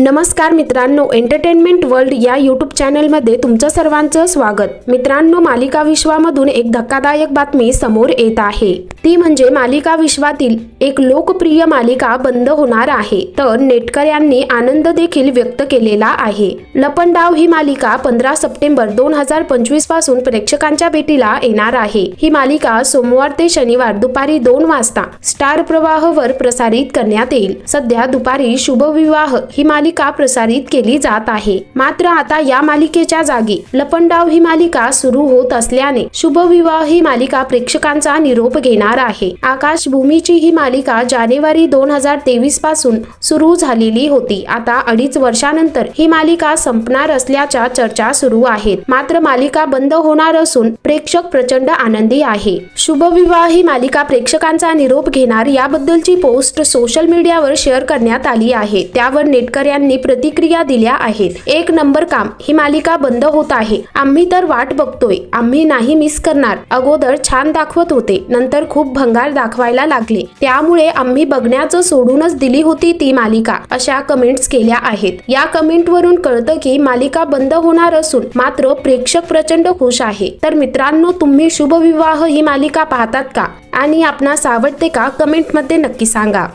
नमस्कार मित्रांनो entertainment world या यूट्यूब चॅनलमध्ये तुमचं सर्वांचं स्वागत. मित्रांनो मालिका विश्वामधून एक धक्कादायक बातमी समोर येत आहे. ती म्हणजे मालिका विश्वातील एक लोकप्रिय मालिका बंद होणार आहे. तर नेटकऱ्यांनी आनंद देखील व्यक्त केलेला आहे. लपंडाव ही मालिका पंधरा सप्टेंबर दोन हजार पंचवीसपासून प्रेक्षकांच्या भेटीला येणार आहे. ही मालिका सोमवार ते शनिवार दुपारी दोन वाजता स्टार प्रवाहवर प्रसारित करण्यात येईल. सध्या दुपारी शुभविवाह ही मालिका प्रसारित केली जात आहे. मात्र आता या मालिकेच्या जागी लपंडाव ही मालिका सुरू होत असल्याने शुभविवाह ही मालिका प्रेक्षकांचा निरोप घेणार आहे. आकाश भूमीची ही मालिका जानेवारी दोन हजार तेवीसपासून सुरू झालेली होती. आता अडीच वर्षानंतर ही मालिका संपणार असल्याच्या चर्चा सुरू आहेत. मात्र मालिका बंद होणार असून प्रेक्षक प्रचंड आनंदी आहे. शुभविवाह ही मालिका प्रेक्षकांचा निरोप घेणार याबद्दलची पोस्ट सोशल मीडियावर शेअर करण्यात आली आहे. त्यावर नेटकऱ्यांनी प्रतिक्रिया दिल्या आहेत. एक नंबर काम ही मालिका बंद होत आहे. आम्ही तर वाट बघतोय. आम्ही नाही मिस करणार. अगोदर छान दाखवत होते. नंतर खूप खूप भंगार दाखवायला लागले. त्यामुळे आम्ही बघण्याचं सोडूनच दिली होती ती मालिका अशा कमेंट्स केल्या आहेत. या कमेंटवरून कळतं की मालिका बंद होणार असून मात्र प्रेक्षक प्रचंड खुश आहे. तर मित्रांनो तुम्ही शुभविवाह ही मालिका पाहतात का? आणि आपणास आवडते का? कमेंटमध्ये नक्की सांगा.